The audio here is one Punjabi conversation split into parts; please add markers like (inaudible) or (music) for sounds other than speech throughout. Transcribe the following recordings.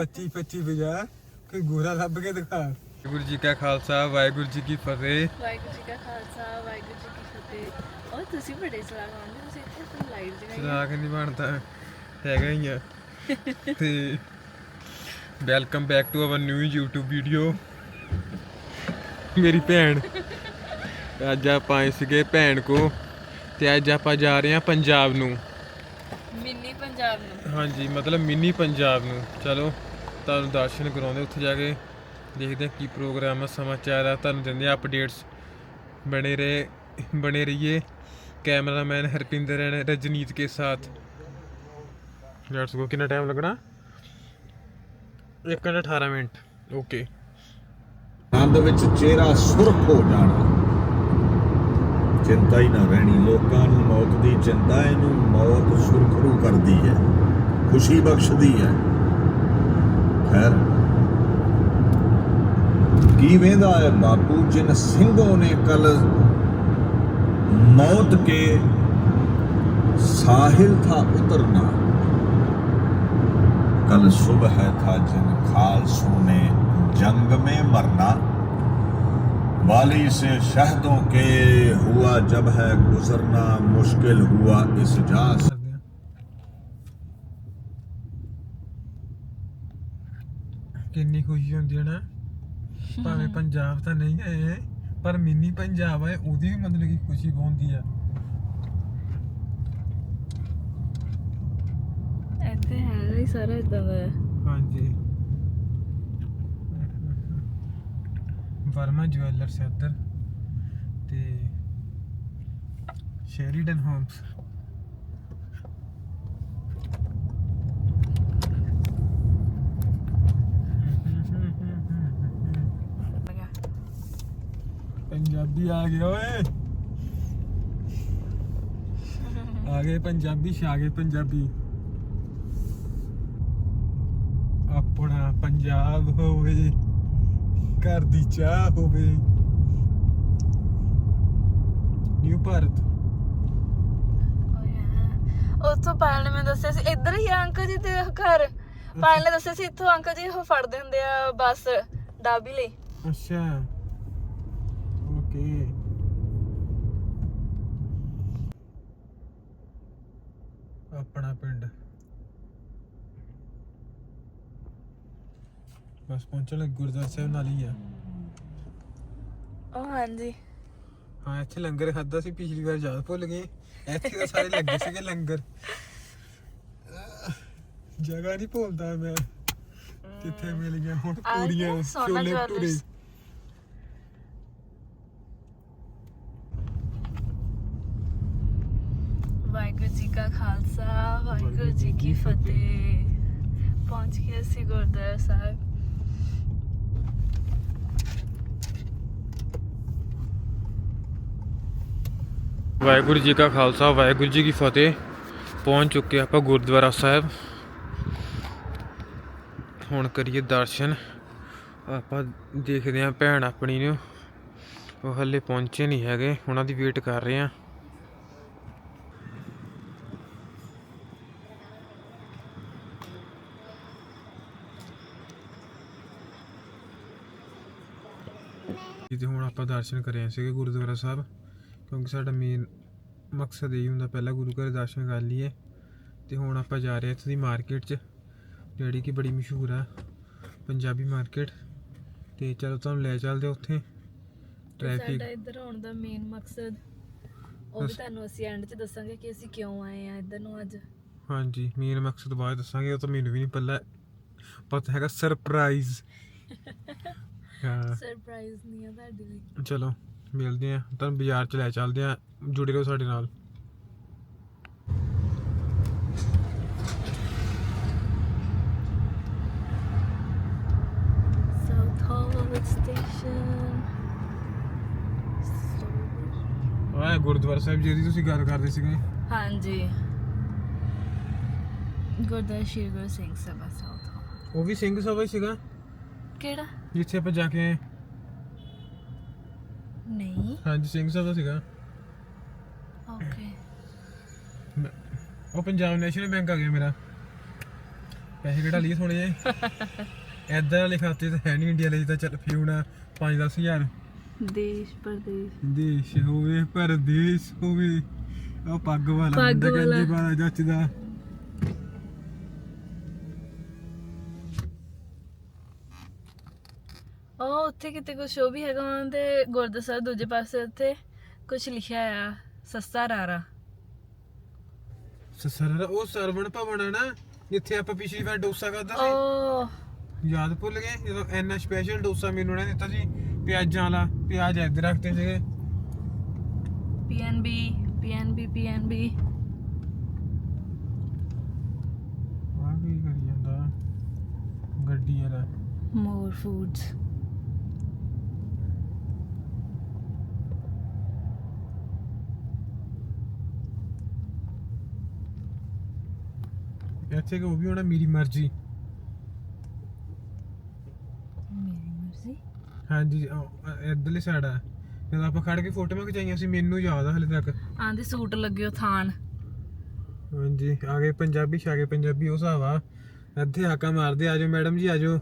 25 25 ਵਜਾ ਕੋਈ ਗੋਰਾ ਲੱਭ ਕੇ ਦਿਖਾ। ਵਾਹਿਗੁਰੂ ਜੀ ਕਾ ਖਾਲਸਾ ਵਾਹਿਗੁਰੂ ਜੀ ਕੀ ਫਤਿਹ। ਵਾਹਿਗੁਰੂ ਜੀ ਕਾ ਖਾਲਸਾ ਵਾਹਿਗੁਰੂ ਜੀ ਕੀ ਫਤਿਹ। ਉਹ ਤੁਸੀਂ ਬੜੇ ਚਲਾਕ ਆਉਂਦੇ ਤੁਸੀਂ ਇੱਥੇ ਆਪਣੀ ਲਾਈਟ ਜਗਾਈ ਚਲਾਕ ਨਹੀਂ ਬਣਦਾ ਹੈਗਾ ਹੀ ਆ। ਤੇ welcome back to our new YouTube video. ਮੇਰੀ ਭੈਣ ਅੱਜ ਆਪਾਂ ਆਏ ਸੀਗੇ ਭੈਣ ਕੋ ਤੇ ਅੱਜ ਆਪਾਂ ਜਾ ਰਹੇ ਹਾਂ ਪੰਜਾਬ ਨੂੰ। ਮਿੰਨੀ ਪੰਜਾਬ ਨੂੰ। ਹਾਂਜੀ ਮਤਲਬ ਮਿੰਨੀ ਪੰਜਾਬ ਨੂੰ ਚਲੋ। ਤੁਹਾਨੂੰ ਦਰਸ਼ਨ ਕਰਾਉਂਦੇ ਉੱਥੇ ਜਾ ਕੇ ਦੇਖਦੇ ਹਾਂ ਕੀ ਪ੍ਰੋਗਰਾਮ ਆ ਸਮਾਚਾਰ ਆ ਤੁਹਾਨੂੰ ਦਿੰਦੇ ਆ ਅਪਡੇਟਸ ਬਣੇ ਰਹੇ ਬਣੇ ਰਹੀਏ। ਕੈਮਰਾਮੈਨ ਹਰਪਿੰਦਰ ਐਂਡ ਰਜਨੀਤ ਕੇ ਸਾਥ। ਲੈਟਸ ਗੋ ਕਿੰਨਾ ਟਾਈਮ ਲੱਗਣਾ? 1 ਘੰਟਾ 18 ਮਿੰਟ। ਓਕੇ ਆਨੰਦ ਵਿੱਚ ਚਿਹਰਾ ਸੁਰਖ ਹੋ ਜਾਣਾ। ਚਿੰਤਾ ਹੀ ਨਾ ਰਹਿਣੀ ਲੋਕਾਂ ਨੂੰ ਮੌਤ ਦੀ ਚਿੰਤਾ ਇਹਨੂੰ ਮੌਤ ਸੁਰਖਰੂ ਕਰਦੀ ਹੈ। ਖੁਸ਼ੀ ਬਖਸ਼ਦੀ ਹੈ। ਖੈਰ ਕੀ ਵੇਂਦਾ ਹੈ ਬਾਪੂ ਜਿਨ ਸਿੰਘੋਂ ਨੇ ਕਲ ਮੌਤ ਕੇ साहिल था उतरना कल सुबह था जिन खालसों ने जंग में मरना वाली से शहदों के हुआ जब है गुजरना मुश्किल हुआ इस जा ਕਿੰਨੀ ਖੁਸ਼ੀ ਹੁੰਦੀ ਹੈ ਨਾ। ਭਾਵੇਂ ਪੰਜਾਬ ਤਾਂ ਨਹੀਂ ਆਏ ਪਰ ਮਿੰਨੀ ਪੰਜਾਬ ਆਏ ਉਹਦੀ ਵੀ ਮਤਲਬ ਕਿ ਖੁਸ਼ੀ ਬਹੁੰਦੀ ਆ। ਇੱਥੇ ਹੈਗਾ ਹੀ ਸਾਰਾ ਇਦਾਂ ਦਾ ਹੈ। ਹਾਂਜੀ। ਵਰਮਾ ਜੁਐਲਰਸ ਹੈ ਤੇ ਸ਼ੈਰੀਡਨ ਹੋਮਸ। ਪੰਜਾਬੀ ਆ ਗਏ ਓਏ। ਆ ਗਏ ਪੰਜਾਬੀ ਛਾ ਗਏ ਪੰਜਾਬੀ। ਆਪਣਾ ਪੰਜਾਬ ਹੋਵੇ ਘਰ ਦੀ ਚਾਹ ਹੋਵੇ। ਨਿਊ ਭਾਰਤ। ਯਾਰ। ਉੱਥੋਂ ਪਾਇਲ ਨੇ ਮੈਨੂੰ ਦੱਸਿਆ ਸੀ ਇੱਧਰ ਹੀ ਆ ਅੰਕਲ ਜੀ ਤੇ ਘਰ। ਪਾਇਲ ਨੇ ਦੱਸਿਆ ਸੀ ਇੱਥੋਂ ਅੰਕਲ ਜੀ ਉਹ ਫੜਦੇ ਹੁੰਦੇ ਆ ਬੱਸ ਡਾਬੀ ਲਈ। ਅੱਛਾ ਓਕੇ ਆਪਣਾ ਪਿੰਡ। ਬਸ ਪਹੁੰਚਣ ਲੱਗੇ ਗੁਰਦੁਆਰਾ ਸਾਹਿਬ ਨਾਲ ਹੀ ਆ। ਉਹ ਹਾਂਜੀ। ਹਾਂ ਇੱਥੇ ਲੰਗਰ ਖਾਦਾ ਸੀ ਪਿਛਲੀ ਵਾਰ ਯਾਦ ਭੁੱਲ ਗਏ। ਇੱਥੇ ਤਾਂ ਸਾਰੇ ਲੱਗੇ ਸੀਗੇ ਲੰਗਰ। ਜਗ੍ਹਾ ਨਹੀਂ ਭੁੱਲਦਾ ਮੈਂ। ਕਿੱਥੇ ਮਿਲ ਗਿਆ ਹੁਣ ਆ ਗਿਆ ਪੂਰੀਆਂ ਸੋਨਾ ਛੋਲੇ ਭਟੂਰੇ ਜਵੈਲਰਸ। ਵਾਹਿਗੁਰੂ ਜੀ ਕਾ ਖਾਲਸਾ ਵਾਹਿਗੁਰੂ ਜੀ ਕੀ ਫਤਿਹ। ਪਹੁੰਚ ਗਏ ਅਸੀਂ ਗੁਰਦੁਆਰਾ ਸਾਹਿਬ। ਵਾਹਿਗੁਰੂ ਜੀ ਕਾ ਖਾਲਸਾ, ਵਾਹਿਗੁਰੂ ਜੀ ਕੀ ਫਤਿਹ। ਪਹੁੰਚ ਚੁੱਕੇ ਆਪਾਂ ਗੁਰਦੁਆਰਾ ਸਾਹਿਬ। ਹੁਣ ਕਰੀਏ ਦਰਸ਼ਨ। ਆਪਾਂ ਦੇਖਦੇ ਆਂ ਭੈਣ ਆਪਣੀ ਨੂੰ। ਉਹ ਹੱਲੇ ਪਹੁੰਚੇ ਨਹੀਂ ਹੈਗੇ, ਉਹਨਾਂ ਦੀ ਵੇਟ ਕਰ ਰਹੇ ਆਂ ਤੇ ਹੁਣ ਆਪਾਂ ਦਰਸ਼ਨ ਕਰਿਆ ਸੀਗੇ ਗੁਰਦੁਆਰਾ ਸਾਹਿਬ ਕਿਉਂਕਿ ਸਾਡਾ ਮੇਨ ਮਕਸਦ ਇਹ ਹੁੰਦਾ ਪਹਿਲਾਂ ਗੁਰੂ ਘਰ ਦਰਸ਼ਨ ਕਰ ਲਈਏ ਤੇ ਹੁਣ ਆਪਾਂ ਜਾ ਰਹੇ ਹਾਂ ਇੱਥੇ ਦੀ ਮਾਰਕੀਟ 'ਚ ਜਿਹੜੀ ਕਿ ਬੜੀ ਮਸ਼ਹੂਰ ਆ ਪੰਜਾਬੀ ਮਾਰਕੀਟ ਤੇ ਚਲੋ ਤੁਹਾਨੂੰ ਲੈ ਚੱਲਦੇ ਉੱਥੇ ਟ੍ਰੈਫਿਕ ਸਾਡਾ ਇੱਧਰ ਆਉਣ ਦਾ ਮੇਨ ਮਕਸਦ ਉਹ ਵੀ ਤੁਹਾਨੂੰ ਅਸੀਂ ਐਂਡ 'ਚ ਦੱਸਾਂਗੇ ਕਿ ਅਸੀਂ ਕਿਉਂ ਆਏ ਆ ਇੱਧਰ ਨੂੰ ਅੱਜ। ਹਾਂਜੀ ਮੇਨ ਮਕਸਦ ਬਾਅਦ ਦੱਸਾਂਗੇ ਉਹ ਤਾਂ ਮੈਨੂੰ ਵੀ ਨਹੀਂ ਪੱਲਾ ਪਤਾ ਹੈਗਾ ਸਰਪ੍ਰਾਈਜ਼ (laughs) ਹਾਂ। ਸਰਪ੍ਰਾਈਜ਼ ਨਹੀਂ ਆ ਤੁਹਾਡੇ ਲਈ। ਚਲੋ ਮਿਲਦੇ ਆ ਤੁਹਾਨੂੰ ਬਾਜ਼ਾਰ 'ਚ ਲੈ ਚੱਲਦੇ ਆ ਜੁੜੇ ਰਹੋ ਸਾਡੇ ਨਾਲ। ਸਾਊਥ ਸਟੇਸ਼ਨ ਗੁਰਦੁਆਰਾ ਸਾਹਿਬ ਜਿਹਦੀ ਤੁਸੀਂ ਗੱਲ ਕਰਦੇ ਸੀਗੇ। ਹਾਂਜੀ। ਗੁਰਦੁਆਰਾ ਸ਼੍ਰੀ ਗੁਰੂ ਸਿੰਘ ਸਭਾ ਸਾਊਥ ਹਾਲ ਉਹ ਵੀ ਸਿੰਘ ਸਭਾ ਹੀ ਸੀਗਾ। ਕਿਹੜਾ? ਜਿੱਥੇ ਆਪਾਂ ਜਾ ਕੇ ਆਏ। ਨਹੀਂ। ਹਾਂਜੀ ਸਿੰਘ ਸਭਾ ਸੀਗਾ। ਓਕੇ ਮੈਂ- ਉਹ ਪੰਜਾਬ ਨੈਸ਼ਨਲ ਬੈਂਕ ਆ ਗਿਆ ਮੇਰਾ। ਪੈਸੇ ਕਿਹੜਾ ਲਈ ਥੋੜੇ ਜਿਹੇ। (laughs) ਐਦਾਂ ਵਾਲੇ ਖਾਤੇ ਤਾਂ ਹੈ ਨਹੀਂ ਇੰਡੀਆ ਲਈ ਤਾਂ ਚੱਲ ਫੀ ਹੁਣ 5-10 ਹਜ਼ਾਰ। ਦੇਸ਼ ਪਰਦੇਸ਼। ਦੇਸ਼ ਹੋਵੇ ਪਰਦੇਸ਼ ਹੋਵੇ। ਉਹ ਪੱਗ ਵਾਲਾ ਪੱਗ ਮੁੰਡਾ ਕਹਿੰਦੀ ਵਾਲਾ। ਬਾਲਾ ਜੱਚਦਾ। ਉਹ ਉੱਥੇ ਕਿਤੇ ਕੁਝ ਉਹ ਵੀ ਹੈਗਾ ਉਹਨਾਂ ਦੇ ਗੁਰਦੁਆਰਾ ਸਾਹਿਬ ਦੂਜੇ ਪਾਸੇ ਉੱਥੇ ਕੁਝ ਲਿਖਿਆ ਆ ਸਸਤਾ ਰਾਰਾ। ਸਸਰਾ ਉਹ ਸਰਵਣ ਭਵਨ ਹੈ ਨਾ ਜਿੱਥੇ ਆਪਾਂ ਪਿਛਲੀ ਵਾਰ ਡੋਸਾ ਖਾਦਾ ਸੀ। ਓ ਯਾਦ ਭੁੱਲ ਗਏ? ਜਦੋਂ ਐਨਾ ਸਪੈਸ਼ਲ ਡੋਸਾ ਮੈਨੂੰ ਉਹਨੇ ਦਿੱਤਾ ਸੀ ਪਿਆਜ਼ਾਂ ਵਾਲਾ ਪਿਆਜ਼ ਇੱਧਰ ਰੱਖਦੇ ਸੀਗੇ। ਪੀਐਨਬੀ ਪੀਐਨਬੀ ਪੀਐਨਬੀ ਆਹ ਕੀ ਕਰੀ ਜਾਂਦਾ? ਗੱਡੀ ਵਾਲਾ। ਮੋਰ ਫੂਡਸ ਇੱਥੇ ਕਿ ਉਹ ਵੀ ਹੋਣਾ ਮੇਰੀ ਮਰਜ਼ੀ। ਮੇਰੀ ਮਰਜ਼ੀ? ਹਾਂਜੀ ਇਧਰਲੀ ਸਾਈਡ ਆ। ਜਦੋਂ ਆਪਾਂ ਖੜ ਕੇ ਫੋਟੋਆਂ ਖਿਚਾਈਆਂ ਸੀ ਮੈਨੂੰ ਯਾਦ ਆ ਹਲੇ ਤੱਕ। ਆਂਦੇ ਸੂਟ ਲੱਗਿਓ ਥਾਨ। ਹਾਂਜੀ ਆ ਗਏ ਪੰਜਾਬੀ ਛਾ ਗਏ ਪੰਜਾਬੀ ਉਹ ਹਿਸਾਬ ਆ। ਇੱਥੇ ਹਾਕਾ ਮਾਰਦੇ ਆਜੋ ਮੈਡਮ ਜੀ ਆਜੋ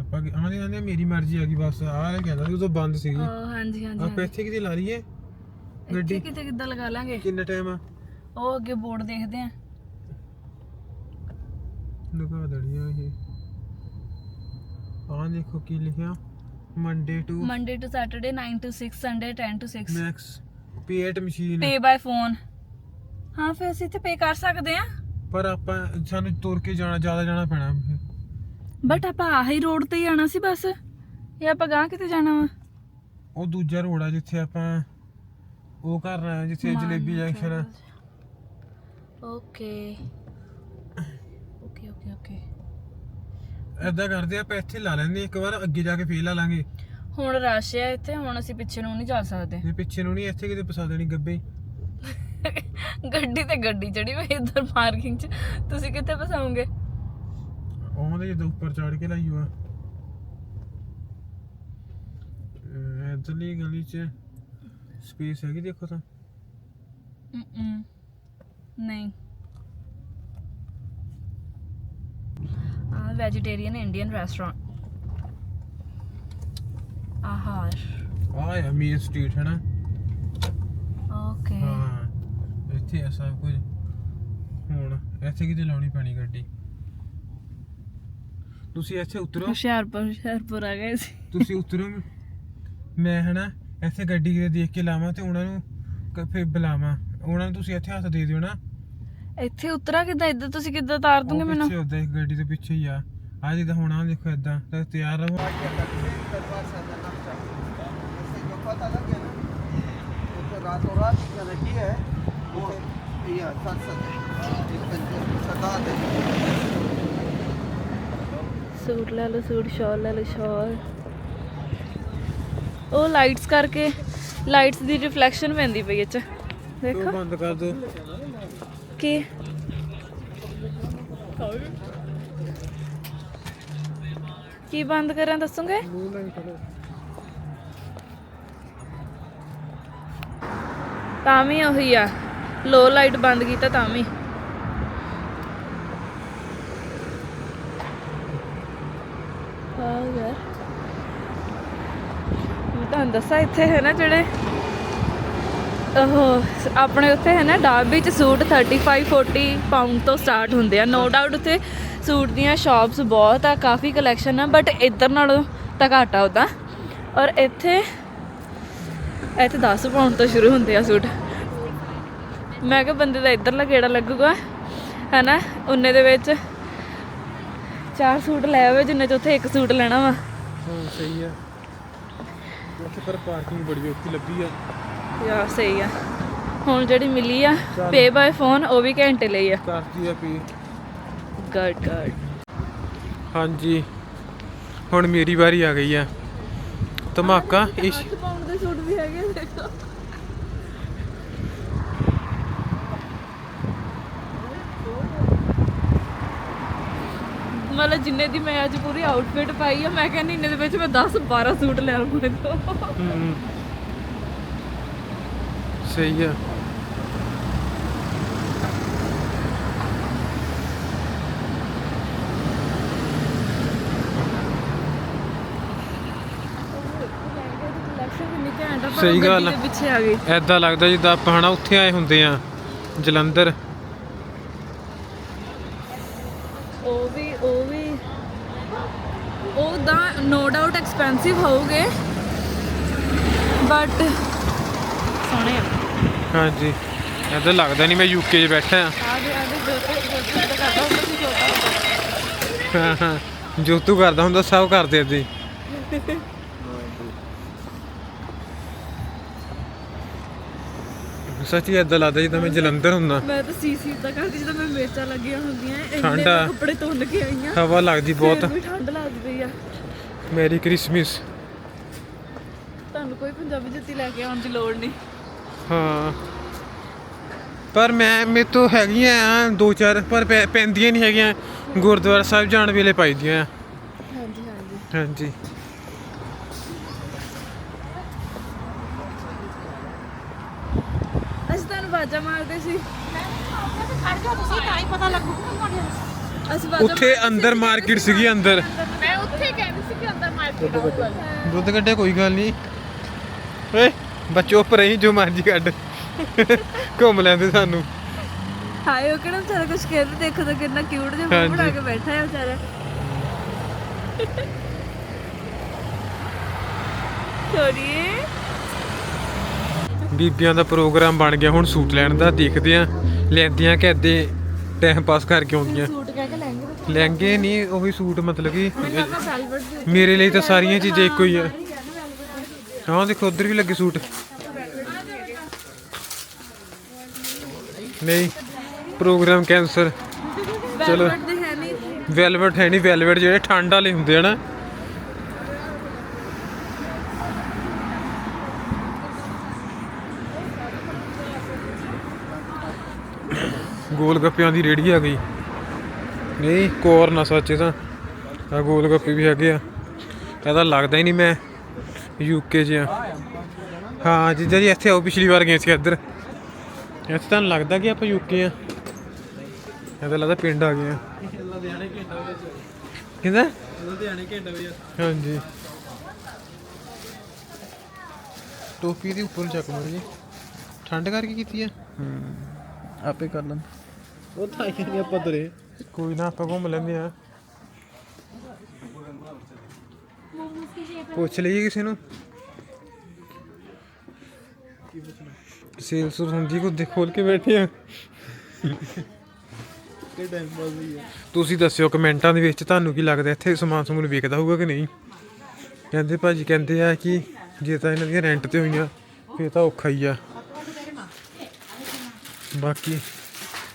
ਆਪਾਂ ਕੀ ਆਂਦੇ ਆਂਦੇ ਮੇਰੀ ਮਰਜ਼ੀ ਆ ਗਈ ਬਸ। ਆਹ ਕਹਿੰਦਾ ਸੀ ਉਦੋਂ ਬੰਦ ਸੀਗੀ। ਹਾਂਜੀ ਹਾਂਜੀ ਆਪਾਂ ਇੱਥੇ ਕਿਤੇ ਲਾ ਲਈਏ। ਗੱਡੀ? ਕਿਤੇ ਕਿੱਦਾਂ ਲਗਾ ਲਾਂਗੇ? ਕਿੰਨਾ ਟਾਈਮ ਆ? ਉਹ ਅੱਗੇ ਬੋਰਡ ਦੇਖਦੇ ਆ। ਲਗਾ ਦੜੀਆਂ ਇਹ। ਆਹ ਦੇਖੋ ਕੀ ਲਿਖਿਆ। Monday to Monday to Saturday 9 to 6 Sunday 10 to 6 ਮੈਕਸ ਪੇਟ ਮਸ਼ੀਨ ਪੇ ਬਾਈ ਫੋਨ ਹਾਂ ਫਿਰ ਅਸੀਂ ਇੱਥੇ ਪੇ ਕਰ ਸਕਦੇ ਆ। ਪਰ ਆਪਾਂ ਸਾਨੂੰ ਤੁਰ ਕੇ ਜਾਣਾ ਜ਼ਿਆਦਾ ਜਾਣਾ ਪੈਣਾ। ਬਟ ਆਪਾਂ ਆਹੀ ਰੋਡ ਤੇ ਹੀ ਆਣਾ ਸੀ ਬਸ। ਇਹ ਆਪਾਂ ਗਾਂ ਕਿਤੇ ਜਾਣਾ ਵਾ? ਉਹ ਦੂਜਾ ਰੋਡ ਆ ਜਿੱਥੇ ਆਪਾਂ ਉਹ ਕਰਨਾ ਹੈ ਜਿੱਥੇ ਜਲੇਬੀ ਜੰਕਸ਼ਨ ਆ ਓਕੇ। Okay okay okay. ਏਦਾਂ ਕਰਦੇ ਆਪਾਂ ਇੱਥੇ ਲਾ ਲੈਂਦੇ ਇੱਕ ਵਾਰ ਅੱਗੇ ਜਾ ਕੇ ਫੇਰ ਲਾ ਲਾਂਗੇ। ਹੁਣ ਰਸ਼ ਹੈ ਇੱਥੇ ਹੁਣ ਅਸੀਂ ਪਿੱਛੇ ਨੂੰ ਨਹੀਂ ਜਾ ਸਕਦੇ। ਜੇ ਪਿੱਛੇ ਨੂੰ ਨਹੀਂ ਇੱਥੇ ਕਿਤੇ ਫਸਾ ਦੇਣੀ ਗੱਬੇ। ਗੱਡੀ ਤੇ ਗੱਡੀ ਚੜੀ ਹੋਈ ਇੱਧਰ ਪਾਰਕਿੰਗ 'ਚ। ਤੁਸੀਂ ਕਿੱਥੇ ਫਸਾਓਗੇ? ਉਹਦੇ ਜਦੋਂ ਉੱਪਰ ਚੜ ਕੇ ਲਾਈ ਹੋਆ ਇਧਰਲੀ ਗਲੀ 'ਚ ਸਪੇਸ ਹੈਗੀ ਦੇਖੋ ਤਾਂ। ਹਮ ਨਹੀਂ। ਆ ਵੈਜੀਟੇਰੀਅਨ ਇੰਡੀਅਨ ਰੈਸਟੋਰੈਂਟ ਆਹਾਰ ਆਹ ਹੈ ਮੇਨ ਸਟਰੀਟ ਹੈ ਨਾ। ਓਕੇ ਹਾਂ। ਇੱਥੇ ਆ ਸਭ ਕੁਝ। ਹੁਣ ਇੱਥੇ ਕਿਤੇ ਲਾਉਣੀ ਪੈਣੀ ਗੱਡੀ। ਤੁਸੀਂ ਇੱਥੇ ਉਤਰੋ। ਹੁਸ਼ਿਆਰਪੁਰ ਹੁਸ਼ਿਆਰਪੁਰ ਆ ਗਏ ਸੀ। ਤੁਸੀਂ ਉਤਰੋ। ਮੈਂ ਹਨਾ ਇੱਥੇ ਗੱਡੀ ਕਿਤੇ ਦੇਖ ਕੇ ਲਾਵਾਂ ਤੇ ਉਹਨਾਂ ਨੂੰ ਕ- ਫਿਰ ਬੁਲਾਵਾਂ ਉਹਨਾਂ ਨੂੰ ਤੁਸੀਂ ਇੱਥੇ ਹੱਥ ਦੇ ਦਿਓ ਨਾ ਇੱਥੇ ਉਤਰਾ ਕਿੱਦਾਂ ਇੱਧਰ ਤੁਸੀਂ ਕਿੱਦਾਂ ਤਾਰ ਦੋਗੇ ਉਹ ਮੈਨੂੰ ਪਿੱਛੇ ਹੁੰਦਾ ਇੱਕ ਗੱਡੀ ਦੇ ਪਿੱਛੇ ਹੀ ਆ ਆ ਜਿੱਦਾਂ ਹੁਣ ਆ ਦੇਖੋ ਇਦਾਂ ਤਾਂ ਤਿਆਰ ਰਹੋ रातों रात गारंटी है वो ये साथ सदा दे ਸੂਟ ਲੈ ਲਓ ਸੂਟ ਸ਼ਾਲ ਲੈ ਲਓ ਸ਼ਾਲ ਉਹ ਲਾਈਟਸ ਕਰਕੇ ਲਾਈਟਸ ਦੀ ਰਿਫਲੈਕਸ਼ਨ ਪੈਂਦੀ ਪਈ ਇਹ ਚ ਦੇਖੋ ਬੰਦ ਕਰ ਦੋ। ਕੀ? ਕੀ ਬੰਦ ਕਰਾਂ ਦੱਸੋਗੇ? ਤਾਂ ਵੀ ਉਹੀ ਆ। ਲੋ ਲਾਈਟ ਬੰਦ ਕੀਤਾ ਤਾਂ ਵੀ। ਹਾਂ ਯਾਰ ਤੁਹਾਨੂੰ ਦੱਸਾਂ, ਇੱਥੇ ਹੈ ਨਾ ਜਿਹੜੇ ਉਹ ਆਪਣੇ ਉੱਥੇ ਹੈ ਨਾ ਡਾਬੀ ਚ ਸੂਟ 35 40 ਪਾਉਂਡ ਤੋਂ ਸਟਾਰਟ ਹੁੰਦੇ ਆ। ਨੋ ਡਾਊਟ ਉੱਥੇ ਸੂਟ ਦੀਆਂ ਸ਼ਾਪਸ ਬਹੁਤ ਆ, ਕਾਫੀ ਕਲੈਕਸ਼ਨ ਆ ਬਟ ਇੱਧਰ ਨਾਲੋਂ ਤਾਂ ਘੱਟ ਆ ਉਦਾਂ ਔਰ ਇੱਥੇ ਇੱਥੇ 10 ਪਾਉਂਡ ਤੋਂ ਸ਼ੁਰੂ ਹੁੰਦੇ ਆ ਸੂਟ। ਮੈਂ ਕਿਹਾ ਬੰਦੇ ਦਾ ਇੱਧਰਲਾ ਗੇੜਾ ਲੱਗੂਗਾ ਹੈਨਾ ਉਨੇ ਦੇ ਵਿੱਚ ਚਾਰ ਸੂਟ ਲੈ ਆਵੇ, ਜਿੰਨੇ ਚ ਉੱਥੇ ਇੱਕ ਸੂਟ ਲੈਣਾ ਵਾ। ਹਾਂ, ਸਹੀ ਆ। ਉੱਥੇ ਪਰ ਪਾਰਕਿੰਗ ਬੜੀ ਔਖੀ ਲੱਭੀ ਆ। ਯਾ ਸਹੀ ਆ। ਹੁਣ ਜਿਹੜੀ ਮਿਲੀ ਆ। ਪੇ ਬਾਏ ਫੋਨ ਉਹ ਵੀ ਘੰਟੇ ਲਈ ਆ। ਕਰਦੀ ਆ ਪੀ। ਗੁੱਡ ਗੁੱਡ ਹਾਂਜੀ। ਹੁਣ ਮੇਰੀ ਵਾਰੀ ਆ ਗਈ ਆ। ਧਮਾਕਾ ਇਸ਼ ਪਾਉਂਡ ਦੇ ਸੂਟ ਵੀ ਹੈਗੇ ਦੇਖੋ। ਮਤਲਬ ਜਿੰਨੇ ਦੀ ਮੈਂ ਅੱਜ ਪੂਰੀ ਆਊਟਫਿਟ ਪਾਈ ਆ ਮੈਂ ਕਹਿੰਦੀ ਇੰਨੇ ਦੇ ਵਿੱਚ ਮੈਂ 10 12 ਸੂਟ ਲੈ ਆਉਂ ਮੇਰੇ ਤੋਂ। ਸਹੀ ਆ। ਸਹੀ ਗੱਲ ਗਈ। ਐਦਾਂ ਲੱਗਦਾ ਜਿੱਦਾਂ ਆਪਾਂ ਹਨਾ ਉੱਥੇ ਆਏ ਹੁੰਦੇ ਆ ਜਲੰਧਰ। ਐਕਸਪੈਂਸਿਵ ਹੋਊਗੇ ਬਟ ਸੋਹਣੇ ਆ। ਹਾਂਜੀ। ਐਦਾਂ ਲੱਗਦਾ ਨਹੀਂ ਮੈਂ ਯੂਕੇ 'ਚ ਬੈਠਾ ਆ ਜੋ ਤੇ ਕਰਦਾ ਹੁੰਦਾ ਸਭ ਕਰਦੇ ਅਸੀਂ ਸੱਚੀ ਐਦਾਂ ਲੱਗਦਾ ਜਿੱਦਾਂ ਮੈਂ ਜਲੰਧਰ ਹੁੰਦਾ ਮੈਂ ਤਾਂ ਸੀਸੀ ਦਾ ਕਰਦੀ ਜਦੋਂ ਮੈਂ ਮਿਰਚਾਂ ਲੱਗੀਆਂ ਹੁੰਦੀਆਂ ਇੰਨੇ ਕੱਪੜੇ ਧੁੰਨ ਕੇ ਆਈਆਂ। ਹਵਾ ਲੱਗਦੀ ਬਹੁਤ। ਠੰਡ ਲੱਗਦੀ ਆ। ਮੈਰੀ ਕ੍ਰਿਸਮਸ ਤੁਹਾਨੂੰ ਕੋਈ ਪੰਜਾਬੀ ਜੁੱਤੀ ਲੈ ਕੇ ਆਉਣ ਦੀ ਲੋੜ ਨਹੀਂ। ਹਾਂ। ਪਰ ਮੈਂ ਮੇਰੇ ਤੋਂ ਹੈਗੀਆਂ ਆ ਦੋ ਚਾਰ ਪਰ ਪੈ- ਪੈਂਦੀਆਂ ਨਹੀਂ ਹੈਗੀਆਂ। ਗੁਰਦੁਆਰਾ ਸਾਹਿਬ ਜਾਣ ਵੇਲੇ ਪਾਈਦੀਆਂ ਆ। ਹਾਂਜੀ ਹਾਂਜੀ। ਹਾਂਜੀ। ਅਸੀਂ ਤੁਹਾਨੂੰ ਬਾਜਾ ਮਾਰਦੇ ਸੀ। ਅਸੀਂ ਉੱਥੇ ਅੰਦਰ ਮਾਰਕੀਟ ਸੀਗੀ ਅੰਦਰ। ਮੈਂ ਉੱਥੇ ਕਹਿੰਦੀ ਸੀ ਕਿ ਅੰਦਰ ਮਾਰਕੀਟ ਆਊਗਾ ਦੁੱਧ ਕੱਢੇ ਕੋਈ ਗੱਲ ਨਹੀਂ। ਓਏ ਬੱਚੋ ਉੱਪਰ ਹੀ ਜੋ ਮਰਜ਼ੀ ਕੱਢ। ਘੁੰਮ ਲੈਂਦੇ ਸਾਨੂੰ। ਹਾਏ ਉਹ ਕਿਹੜਾ ਵਿਚਾਰਾ ਕੁਝ ਕਹਿੰਦੇ ਦੇਖੋ ਤਾਂ ਕਿੰਨਾ ਕਿਊਟ ਜਿਹਾ। ਮੂੰਹ ਬਣਾ ਕੇ ਬੈਠਾ ਹੈ ਵਿਚਾਰਾ। ਛੋੜੀਏ ਬੀਬੀਆਂ ਦਾ ਪ੍ਰੋਗਰਾਮ ਬਣ ਗਿਆ ਹੁਣ ਸੂਟ ਲੈਣ ਦਾ ਦੇਖਦੇ ਆ ਲੈਂਦੀਆਂ ਕਿ ਏਦੇ ਟਾਈਮ ਪਾਸ ਕਰਕੇ ਆਉਂਦੀਆਂ। ਲਹਿੰਗੇ ਨਹੀਂ ਉਹੀ ਸੂਟ ਮਤਲਬ ਕਿ ਮੇਰੇ ਲਈ ਤਾਂ ਸਾਰੀਆਂ ਚੀਜ਼ਾਂ ਇੱਕੋ ਹੀ ਆ। ਹਾਂ ਦੇਖੋ ਉਧਰ ਵੀ ਲੱਗੇ ਸੂਟ। ਨਹੀਂ ਪ੍ਰੋਗਰਾਮ ਕੈਂਸਲ। ਚਲੋ। ਵੈਲਵਟ ਹੈ ਨਹੀਂ। ਵੈਲਵਟ ਜਿਹੜੇ ਠੰਡ ਵਾਲੇ ਹੁੰਦੇ ਆ ਨਾ। ਗੋਲ ਗੱਪਿਆਂ ਦੀ ਰੇੜੀ ਆ ਗਈ। ਨਹੀਂ ਕੋਰਨ ਆ ਸੱਚ ਤਾਂ। ਆ ਗੋਲ ਗੱਪੇ ਵੀ ਹੈਗੇ ਆ। ਇਹਦਾ ਲੱਗਦਾ ਹੀ ਨਹੀਂ ਮੈਂ ਯੂਕੇ 'ਚ ਆ। ਹਾਂ ਜਿੱਦਾਂ ਜੀ ਇੱਥੇ ਆਓ ਪਿਛਲੀ ਵਾਰ ਗਏ ਸੀ ਇੱਧਰ। ਇੱਥੇ ਤਾਂ ਲੱਗਦਾ ਕਿ ਆਪਾਂ ਯੂਕੇ ਆ। ਇਹਦਾ ਲੱਗਦਾ ਪਿੰਡ ਆ ਗਏ ਆ। ਕਿੰਦਾ ਲੁਧਿਆਣੇ ਘੰਟਾ ਵੀ ਹਾਂਜੀ। ਟੋਪੀ ਦੇ ਉੱਪਰ ਚੱਕ ਮਾਰ ਜੀ ਠੰਡ ਕਰਕੇ ਕੀਤੀ ਆ? ਆਪੇ ਕਰ ਲੈਣ ਉਹ ਤਾਂ ਆਈ ਨਹੀਂ ਆਪਾਂ ਤੁਰੇ। ਕੋਈ ਨਾ ਆਪਾਂ ਘੁੰਮ ਲੈਂਦੇ ਆ ਪੁੱਛ ਲਈਏ ਕਿਸੇ ਨੂੰ? ਸੇਲ ਸੁਰ ਹੁੰਦੀ ਕੋ ਦੇ ਖੋਲ ਕੇ ਬੈਠੇ ਆ? ਕਿ ਟਾਈਮ ਪਾਸ ਹੀ ਹੈ ਤੁਸੀਂ ਦੱਸਿਓ ਕਮੈਂਟਾਂ ਦੇ ਵਿੱਚ ਤੁਹਾਨੂੰ ਕੀ ਲੱਗਦਾ ਇੱਥੇ ਸਮਾਨ ਸਮੂਨ ਵਿਕਦਾ ਹੋਊਗਾ ਕਿ ਨਹੀਂ? ਕਹਿੰਦੇ ਭਾਜੀ ਕਹਿੰਦੇ ਆ ਕਿ ਜੇ ਤਾਂ ਇਹਨਾਂ ਦੀਆਂ ਰੈਂਟ ਤੇ ਹੋਈਆਂ ਫੇਰ ਤਾਂ ਔਖਾ ਹੀ ਆ। ਬਾਕੀ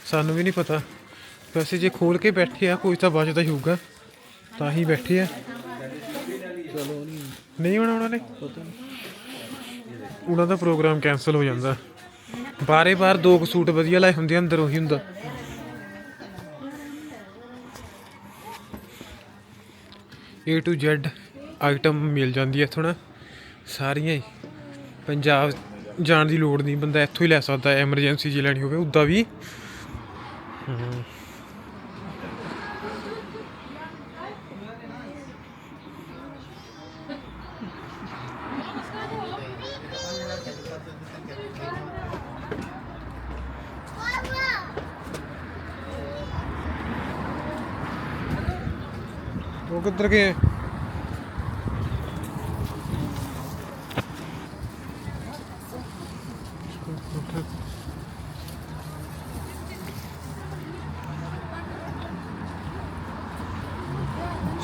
ਸਾਨੂੰ ਵੀ ਨਹੀਂ ਪਤਾ। ਵੈਸੇ ਜੇ ਖੋਲ ਕੇ ਬੈਠੇ ਆ, ਕੋਈ ਤਾਂ ਬਚਦਾ ਹੀ ਹੋਊਗਾ। ਤਾਂ ਹੀ ਬੈਠੇ ਆ। ਚਲੋ ਨਹੀਂ ਨਹੀਂ ਹੋਣਾ ਉਹਨਾਂ ਨੇ? ਉਹਨਾਂ ਦਾ ਪ੍ਰੋਗਰਾਮ ਕੈਨਸਲ ਹੋ ਜਾਂਦਾ। ਬਾਰੇ ਬਾਰ ਦੋ ਕੁ ਸੂਟ ਵਧੀਆ ਲਾਏ ਹੁੰਦੇ ਅੰਦਰ ਉਹੀ ਹੁੰਦਾ। A to Z ਆਈਟਮ ਮਿਲ ਜਾਂਦੀ ਹੈ ਇੱਥੋਂ ਨਾ। ਸਾਰੀਆਂ ਹੀ। ਪੰਜਾਬ ਜਾਣ ਦੀ ਲੋੜ ਨਹੀਂ, ਬੰਦਾ ਇੱਥੋਂ ਹੀ ਲੈ ਸਕਦਾ ਐਮਰਜੈਂਸੀ ਜੇ ਲੈਣੀ ਹੋਵੇ, ਉੱਦਾਂ ਵੀ। ਕਿੱਧਰ ਗਏ।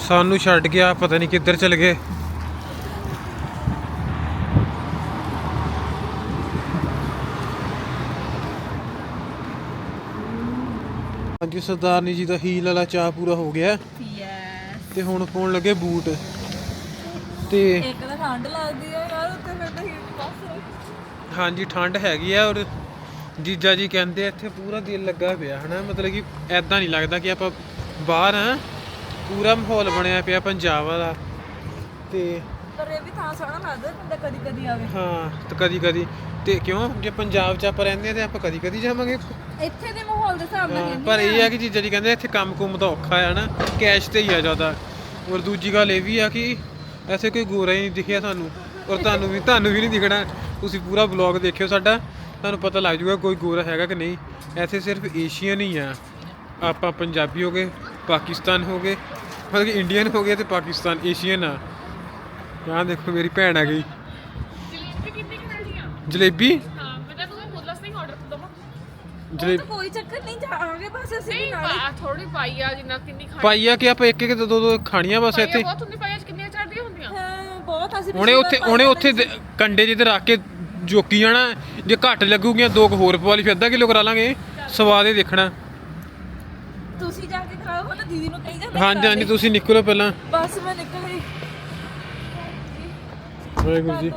ਸਾਨੂੰ ਛੱਡ ਗਿਆ, ਪਤਾ ਨਹੀਂ ਕਿੱਧਰ ਚਲ ਗਏ। ਹਾਂਜੀ, ਸਰਦਾਰਨੀ ਜੀ ਦਾ ਹੀਲ ਵਾਲਾ ਚਾਹ ਪੂਰਾ ਹੋ ਗਿਆ। ਤੇ ਹੁਣ ਪਾਉਣ ਲੱਗੇ ਬੂਟ। ਤੇ ਇੱਕ ਤਾਂ ਠੰਡ ਲੱਗਦੀ ਹੈ ਯਾਰ ਉੱਤੇ ਫਿਰ ਤਾਂ ਹੀਟ ਪਾਸ ਹਾਂਜੀ ਠੰਡ ਹੈਗੀ ਆ ਔਰ ਜੀਜਾ ਜੀ ਕਹਿੰਦੇ ਇੱਥੇ ਪੂਰਾ ਦਿਲ ਲੱਗਾ ਪਿਆ ਹਨਾ? ਮਤਲਬ ਕਿ ਐਦਾਂ ਨਹੀਂ ਲੱਗਦਾ ਕਿ ਆਪਾਂ ਬਾਹਰ ਆ ਪੂਰਾ ਮਾਹੌਲ ਬਣਿਆ ਪਿਆ ਪੰਜਾਬ ਵਾਲਾ। ਤੇ ਪਰ ਇਹ ਵੀ ਥਾਂ ਸੋਹਣਾ ਲੱਗਦਾ ਬੰਦਾ ਕਦੀ ਕਦੀ ਆਵੇ। ਹਾਂ ਤੇ ਕਦੀ ਕਦੀ। ਤੇ ਕਿਉਂ? ਜੇ ਪੰਜਾਬ 'ਚ ਆਪਾਂ ਰਹਿੰਦੇ ਆ ਤੇ ਆਪਾਂ ਕਦੀ ਕਦੀ ਜਾਵਾਂਗੇ ਇੱਥੇ। ਦੇ ਮਾਹੌਲ ਦੇ ਹਿਸਾਬ ਨਾਲ ਹਾਂ, ਕਹਿੰਦੀ ਪਰ ਇਹ ਆ। ਕਿ ਜੀਜਾ ਜੀ ਕਹਿੰਦੇ ਇੱਥੇ ਕੰਮ ਕੁੰਮ ਤਾਂ ਔਖਾ ਆ ਨਾ ਕੈਸ਼ ਤੇ ਹੀ ਆ ਜ਼ਿਆਦਾ। ਔਰ ਦੂਜੀ ਗੱਲ ਇਹ ਵੀ ਆ ਕਿ ਐਸੇ ਕੋਈ ਗੋਰਾ ਹੀ ਨਹੀਂ ਦਿਖਿਆ ਸਾਨੂੰ ਔਰ ਤੁਹਾਨੂੰ ਵੀ ਤੁਹਾਨੂੰ ਵੀ ਨਹੀਂ ਦਿਖਣਾ। ਤੁਸੀਂ ਪੂਰਾ ਵਲੌਗ ਦੇਖਿਓ ਸਾਡਾ ਤੁਹਾਨੂੰ ਪਤਾ ਲੱਗ ਜਾਊਗਾ ਕੋਈ ਗੋਰਾ ਹੈਗਾ ਕਿ ਨਹੀਂ। ਇੱਥੇ ਸਿਰਫ ਏਸ਼ੀਅਨ ਹੀ ਆ। ਆਪਾਂ ਪੰਜਾਬੀ ਹੋ ਗਏ ਪਾਕਿਸਤਾਨ ਹੋ ਗਏ ਮਤਲਬ ਕਿ ਇੰਡੀਅਨ ਹੋ ਗਏ ਤੇ ਪਾਕਿਸਤਾਨ ਏਸ਼ੀਅਨ ਆ। ਆਹ ਦੇਖੋ ਮੇਰੀ ਭੈਣ ਆ ਗਈ। ਜਲੇਬੀ ਹਾਂ ਮੈਂ ਤਾਂ ਤੁਹਾਨੂੰ ਬੋਲਸ ਨਹੀਂ ਆਰਡਰ ਕਰ ਦਵਾਂ। ਜਲੇਬੀ ਕੋਈ ਚੱਕਰ ਨਹੀਂ ਜਾਵਾਂਗੇ ਬਸ ਅਸੀਂ ਨਹੀਂ ਪਾ ਥੋੜੀ ਪਾਈ ਆ ਜਿੰਨਾ ਕਿੰਨੀ ਖਾਣੀ। ਪਾਈਆ ਕਿ ਆਪਾਂ ਇੱਕ ਇੱਕ ਦੋ ਦੋ ਖਾਣੀਆਂ ਬਸ ਪਾਈ ਆ ਇੱਥੇ? ਬਹੁਤ ਹੁੰਦੀ ਪਾਈ ਚ ਕਿੰਨੀਆਂ ਚੜਦੀਆਂ ਹੁੰਦੀਆਂ? ਹਾਂ ਬਹੁਤ ਅਸੀਂ ਉਹਨੇ ਉੱਥੇ ਉਹਨੇ ਉੱਥੇ ਦੇ- ਕੰਡੇ ਜਿਹੇ ਤੇ ਰੱਖ ਕੇ ਜੋਕੀ ਜਾਣਾ। ਜੇ ਘੱਟ ਲੱਗੂਗੀਆਂ ਦੋ ਕੁ ਹੋਰ ਪਵਾ ਲਈ ਫਿਰ ਅੱਧਾ ਕਿਲੋ ਕਰਾ ਲਾਂਗੇ। ਸਵਾਦ ਹੀ ਦੇਖਣਾ। ਤੁਸੀਂ ਜਾ ਕੇ ਕਰਾਓ ਨਾ ਦੀਦੀ ਨੂੰ ਕਹੀ ਜਾਂਦੇ ਹਾਂਜੀ ਹਾਂਜੀ ਤੁਸੀਂ ਨਿਕਲੋ ਪਹਿਲਾਂ। ਬਸ ਮੈਂ ਨਿਕਲ ਗਈ ਵਾਹਿਗੁਰੂ ਜੀ।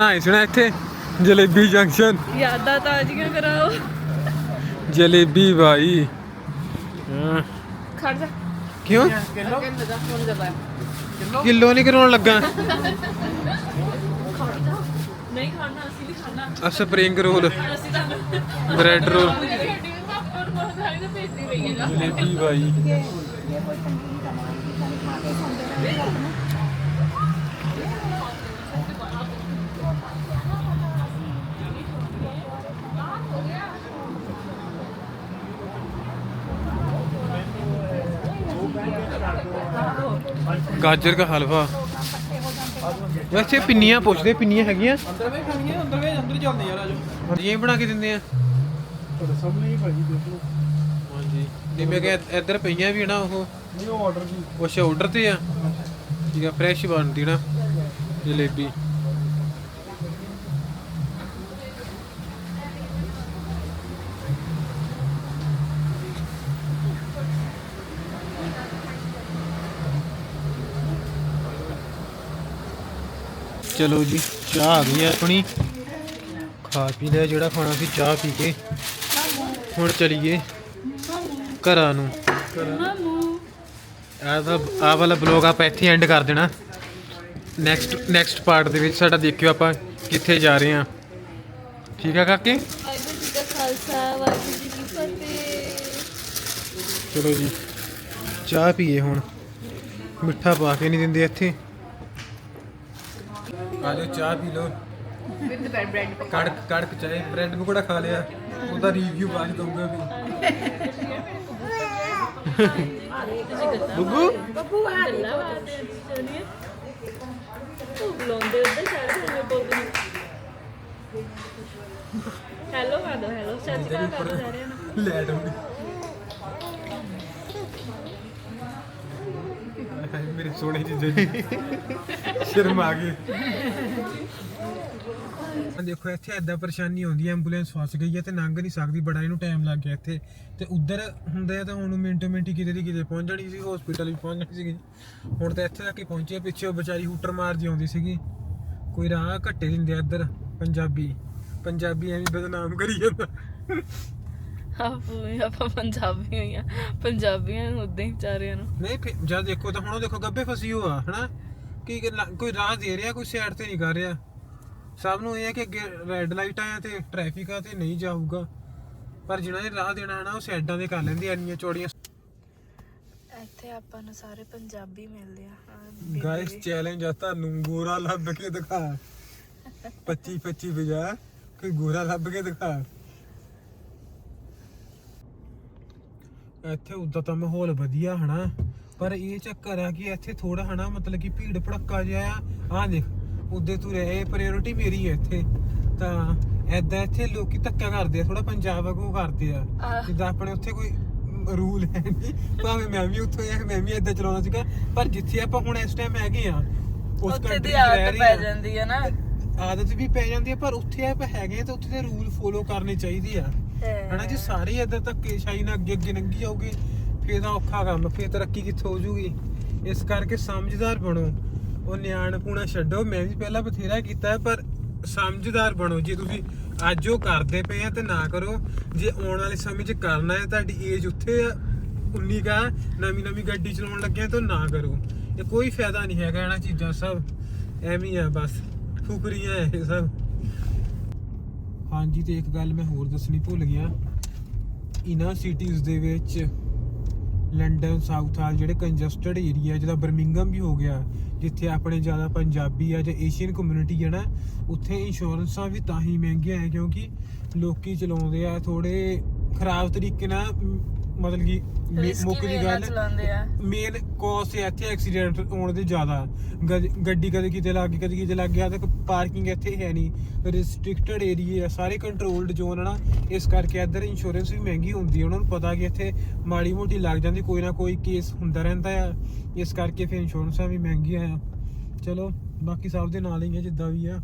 ਹਾਂ ਸੁਣਾ ਇੱਥੇ? ਜਲੇਬੀ ਜੰਕਸ਼ਨ। ਯਾਦਾਂ ਤਾਜ਼ੀਆਂ ਕਰਾਓ। ਜਲੇਬੀ ਭਾਈ ਹਾਂ। ਖੜ ਜਾ। ਕਿਉਂ? ਕਿਲੋ? ਨਹੀਂ ਕਰਾਉਣ ਲੱਗਾ। ਨਹੀਂ ਖਾਣਾ ਅਸੀਂ ਨਹੀਂ ਖਾਣਾ। ਆ spring roll. Bread roll. Jalebi ਭਾਈ ਗਾਜਰ ਦਾ ਹਲਵਾ। ਵੈਸੇ ਪਿੰਨੀਆਂ ਪੁੱਛਦੇ ਪਿੰਨੀਆਂ ਹੈਗੀਆਂ? ਅੰਦਰ ਵੇ ਖਾਣੀਆਂ ਅੰਦਰ ਵੇ ਅੰਦਰ ਚੱਲਦੇ ਯਾਰ ਆਜੋ ਵਧੀਆ ਹੀ ਬਣਾ ਕੇ ਦਿੰਦੇ ਆ। ਤੁਹਾਡੇ ਸਾਹਮਣੇ ਹੀ ਭਾਈ ਦੇਖ ਲਓ। ਹਾਂਜੀ। ਜਿਵੇਂ ਕਿ ਇੱਧਰ ਪਈਆਂ ਵੀ ਨਾ ਉਹ। ਨਹੀਂ ਉਹ ਆਰਡਰ ਦੀ ਕੁਛ ਆਰਡਰ ਤੇ ਆ? ਠੀਕ ਆ ਫਰੈਸ਼ ਬਣਦੀ ਨਾ ਜਲੇਬੀ। ਚਲੋ ਜੀ ਚਾਹ ਆ ਗਈ ਹੈ ਆਪਣੀ। ਖਾ ਪੀ ਲਿਆ ਜਿਹੜਾ ਖਾਣਾ ਸੀ ਚਾਹ ਪੀ ਕੇ। ਹੁਣ ਚਲੀਏ ਘਰਾਂ ਨੂੰ। ਆਹ ਦਾ ਆਹ ਵਾਲਾ ਬਲੌਗ ਆਪਾਂ ਇੱਥੇ ਐਂਡ ਕਰ ਦੇਣਾ। ਨੈਕਸਟ ਨੈਕਸਟ ਪਾਰਟ ਦੇ ਵਿੱਚ ਸਾਡਾ ਦੇਖਿਓ ਆਪਾਂ ਕਿੱਥੇ ਜਾ ਰਹੇ ਹਾਂ। ਠੀਕ ਆ ਕਾਕੇ? ਵਾਹਿਗੁਰੂ ਜੀ ਕਾ ਖਾਲਸਾ ਵਾਹਿਗੁਰੂ ਜੀ ਕੀ ਫਤਿਹ ਚਲੋ ਜੀ, ਚਾਹ ਪੀਏ ਹੁਣ। ਮਿੱਠਾ ਪਾ ਕੇ ਨਹੀਂ ਦਿੰਦੇ ਇੱਥੇ। ਆ ਜਾਓ, ਚਾਹ ਪੀ ਲਓ। ਵਿਦ ਬ੍ਰੈਡ ਕੜਕ ਕੜਕ ਚਾਹੇ। ਬ੍ਰੈਡ ਪਕੌੜਾ ਖਾ ਲਿਆ। ਉਹਦਾ ਰਿਵਿਊ ਬਾਅਦ ਦਊਂਗਾ ਵੀ। ਬੁੱਬੂ? ਬੱਬੂ ਹੱਲਾ ਵਾਦੇ ਸੋਨੀਆ ਤੂੰ ਬੁਲਾਉਂਦੇ ਉੱਤੇ ਸਾਰੇ ਹੋਏ ਬੋਲਦੇ ਹੈਲੋ ਕਰ ਦੋ ਹੈਲੋ ਸੱਚ ਕਰ ਦੋ ਸਾਰਿਆਂ ਨੂੰ। ਲੈਟ ਹੁੰਦੀ ਮੇਰੇ ਸੋਹਣੇ ਜੀ ਜੀ। ਸ਼ਰਮ ਆ ਗਈ। ਦੇਖੋ ਇੱਥੇ ਐਦਾਂ ਪਰੇਸ਼ਾਨੀ ਆਉਂਦੀ ਹੈ ਐਂਬੂਲੈਂਸ ਫਸ ਗਈ ਹੈ ਤੇ ਲੰਘ ਨਹੀਂ ਸਕਦੀ ਬੜਾ ਇਹਨੂੰ ਟਾਈਮ ਲੱਗ ਗਿਆ ਇੱਥੇ। ਤੇ ਉਧਰ ਹੁੰਦੇ ਤਾਂ ਹੁਣ ਮਿੰਟੋ ਮਿੰਟੀ ਕਿਤੇ ਦੀ ਕਿਤੇ ਪਹੁੰਚ ਜਾਣੀ ਸੀ ਹਸਪੀਟਲ ਵੀ ਪਹੁੰਚ ਜਾਣੀ ਸੀਗੀ। ਹੁਣ ਤਾਂ ਇੱਥੇ ਤੱਕ ਹੀ ਪਹੁੰਚੀ ਪਿੱਛੇ ਉਹ ਵਿਚਾਰੀ ਹੂਟਰ ਮਾਰਦੀ ਆਉਂਦੀ ਸੀਗੀ। ਕੋਈ ਰਾਹ ਘੱਟੇ ਦਿੰਦੇ ਇੱਧਰ ਪੰਜਾਬੀ। ਪੰਜਾਬੀ ਐਵੇਂ ਬਦਨਾਮ ਕਰੀ ਜਾਂਦਾ। ਆਪੋ ਆਪਾਂ ਪੰਜਾਬੀ ਹੋਈਆਂ ਪੰਜਾਬੀਆਂ ਨੂੰ ਉਦਾਂ ਹੀ ਵਿਚਾਰਿਆਂ ਨੂੰ। ਨਹੀਂ ਫਿਰ ਜਦ ਦੇਖੋ ਤਾਂ ਹੁਣ ਉਹ ਦੇਖੋ ਗੱਬੇ ਫਸੀ ਹੋਆ ਹਨਾ? ਕੀ ਕੋਈ ਰਾਹ ਦੇ ਰਿਹਾ ਕੋਈ ਸਾਈਡ ਤੇ ਨਹੀਂ ਕਰ ਰਿਹਾ। ਸਭ ਨੂੰ ਇਹ ਹੈ ਕਿ ਅੱਗੇ ਰੈੱਡ ਲਾਈਟਾਂ ਆ ਤੇ ਟ੍ਰੈਫਿਕ ਆ ਤੇ ਨਹੀਂ ਜਾਊਗਾ। ਪਰ ਜਿਹਨਾਂ ਨੇ ਰਾਹ ਦੇਣਾ ਹਨਾ ਉਹ ਸਾਈਡਾਂ ਦੇ ਕਰ ਲੈਂਦੇ ਆ ਇੰਨੀਆਂ ਚੌੜੀਆਂ। ਇੱਥੇ ਆਪਾਂ ਨੂੰ ਸਾਰੇ ਪੰਜਾਬੀ ਮਿਲਦੇ ਆ। ਗਾਇਸ ਚੈਲੰਜ ਆ ਤੁਹਾਨੂੰ ਗੋਰਾ ਲੱਭ ਕੇ ਦਿਖਾ। 25 25 ਵਜਾ ਕੋਈ ਗੋਰਾ ਲੱਭ ਕੇ ਦਿਖਾ। ਇੱਥੇ ਉਦਾਂ ਤਾਂ ਮਾਹੌਲ ਵਧੀਆ ਹਨਾ ਪਰ ਇਹ ਚੱਕਰ ਆ ਕਿ ਇੱਥੇ ਥੋੜਾ ਹਨਾ ਮਤਲਬ ਕਿ ਭੀੜ ਭੜੱਕਾ ਜਿਹਾ ਆ। ਆਹ ਦੇਖ ਉਦੇ ਤੂੰ ਰਹੇ ਪ੍ਰਾਇੋਰਟੀ ਮੇਰੀ ਹੈ ਇੱਥੇ। ਤਾਂ ਐਦਾਂ ਇੱਥੇ ਲੋਕੀ ਧੱਕਾ ਕਰਦੇ ਆ ਥੋੜਾ ਪੰਜਾਬ ਵਾਂਗੂ ਕਰਦੇ ਆ। ਜਿੱਦਾਂ ਆਪਣੇ ਉੱਥੇ ਕੋਈ ਰੂਲ ਹੈ ਨਹੀਂ। ਭਾਵੇਂ ਮੈਂ ਵੀ ਉੱਥੋਂ ਆ ਮੈਂ ਵੀ ਏਦਾਂ ਚਲਾਉਣਾ ਸੀਗਾ। ਪਰ ਜਿੱਥੇ ਆਪਾਂ ਹੁਣ ਇਸ ਟਾਈਮ ਹੈਗੇ ਆ ਉਸ ਉੱਥੇ ਦੀ ਆਦਤ ਪੈ। ਜਾਂਦੀ ਹੈ ਨਾ। ਆਦਤ ਵੀ ਪੈ ਜਾਂਦੀ ਹੈ ਪਰ ਉੱਥੇ ਆਪਾਂ ਹੈਗੇ ਤਾਂ ਉੱਥੇ ਦੇ ਰੂਲ ਫੋਲੋ ਕਰਨੇ ਚਾਹੀਦੇ ਆ। ਹਨਾ ਜੇ ਸਾਰੇ ਇਦਾਂ ਧੱਕੇ ਸ਼ਾਈ ਨਾਲ ਅੱਗੇ ਅੱਗੇ ਲੰਘੀ ਜਾਓਗੇ ਫੇਰ ਤਾਂ ਔਖਾ ਕੰਮ ਫੇਰ ਤਰੱਕੀ ਕਿੱਥੋਂ ਹੋ ਜੂਗੀ? ਇਸ ਕਰਕੇ ਸਮਝਦਾਰ ਬਣੋ। ਉਹ ਨਿਆਣਪੂਣਾ ਛੱਡੋ, ਮੈਂ ਵੀ ਪਹਿਲਾਂ ਬਥੇਰਾ ਕੀਤਾ ਪਰ ਸਮਝਦਾਰ ਬਣੋ ਜੇ ਤੁਸੀਂ। ਅੱਜ ਉਹ ਕਰਦੇ ਪਏ ਆ ਤੇ ਨਾ ਕਰੋ। ਜੇ ਆਉਣ ਵਾਲੇ ਸਮੇਂ 'ਚ ਕਰਨਾ ਹੈ, ਤੁਹਾਡੀ ਏਜ ਉੱਥੇ ਆ 19 ਕਾ ਨਵੀਂ ਨਵੀਂ ਗੱਡੀ ਚਲਾਉਣ ਲੱਗਿਆ ਤਾਂ ਨਾ ਕਰੋ। ਇਹ ਕੋਈ ਫਾਇਦਾ ਨਹੀਂ ਹੈਗਾ ਇਹਨਾਂ ਚੀਜ਼ਾਂ ਸਭ। ਐਵੇਂ ਆ ਬਸ ਫੁਕਰੀਆਂ ਇਹ ਸਭ। ਹਾਂਜੀ, ਤੇ ਇੱਕ ਗੱਲ ਮੈਂ ਹੋਰ ਦੱਸਣੀ ਭੁੱਲ ਗਿਆ। ਇਨਾਂ ਸਿਟੀਜ਼ ਦੇ ਵਿੱਚ ਲੰਡਨ, ਸਾਊਥ ਹਾਲ ਜਿਹੜੇ ਕੰਜਸਟਡ ਏਰੀਆ ਜਿਹਦਾ ਬਰਮਿੰਗਮ ਵੀ ਹੋ ਗਿਆ, ਜਿੱਥੇ ਆਪਣੇ ਜ਼ਿਆਦਾ ਪੰਜਾਬੀ ਆ ਜਾਂ ਏਸ਼ੀਅਨ ਕਮਿਊਨਿਟੀ ਹੈ ਨਾ, ਉੱਥੇ ਇੰਸ਼ੋਰੈਂਸਾਂ ਵੀ ਤਾਂ ਹੀ ਮਹਿੰਗੀਆਂ ਹੈ ਕਿਉਂਕਿ ਲੋਕੀ ਚਲਾਉਂਦੇ ਆ ਥੋੜੇ ਖਰਾਬ ਤਰੀਕੇ ਨਾਲ ਮਤਲਬ ਕਿ ਮੇ- ਮੁੱਕ ਦੀ ਗੱਲ ਚਲਾਉਂਦੇ ਆ? ਮੇਨ ਕੋਸ ਹੈ ਇੱਥੇ ਐਕਸੀਡੈਂਟ ਹੋਣ ਦੇ ਜ਼ਿਆਦਾ। ਗੱਡ- ਗੱਡੀ ਕਦੇ ਕਿਤੇ ਲੱਗ ਗਈ ਕਦੇ ਕਿਤੇ ਲੱਗ ਗਿਆ ਤੇ ਪਾਰਕਿੰਗ ਇੱਥੇ ਹੈ ਨਹੀਂ। ਰਿਸਟ੍ਰਿਕਟਡ ਏਰੀਆ ਸਾਰੇ ਕੰਟਰੋਲਡ ਜ਼ੋਨ ਨਾ। ਇਸ ਕਰਕੇ ਇੱਧਰ ਇੰਸ਼ੋਰੈਂਸ ਵੀ ਮਹਿੰਗੀ ਹੁੰਦੀ ਹੈ ਉਹਨਾਂ ਨੂੰ ਪਤਾ ਕਿ ਇੱਥੇ ਮਾੜੀ ਮੋਟੀ ਲੱਗ ਜਾਂਦੀ ਕੋਈ ਨਾ ਕੋਈ ਕੇਸ ਹੁੰਦਾ ਰਹਿੰਦਾ ਆ। ਇਸ ਕਰਕੇ ਫਿਰ ਇੰਸ਼ੋਰੈਂਸਾਂ ਵੀ ਮਹਿੰਗੀਆਂ ਆ। ਚਲੋ ਬਾਕੀ ਸਭ ਦੇ ਨਾਲ ਹੀ ਆ ਜਿੱਦਾਂ ਵੀ ਆ।